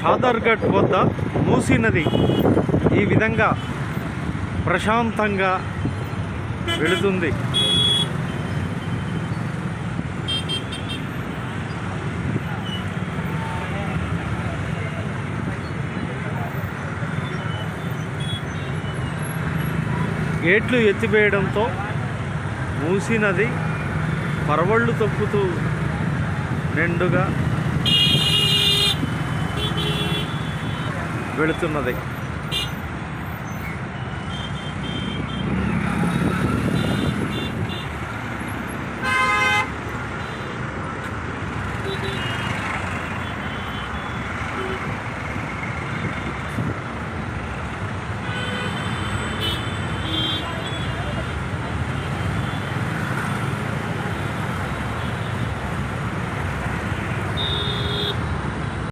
చాదర్ఘట్ వద్ద మూసీ నది ఈ విధంగా ప్రశాంతంగా వెళుతుంది. గేట్లు ఎత్తివేయడంతో మూసీ నది పరవళ్ళు తొక్కుతూ నిండుగా വെളുത്തുന്നത്.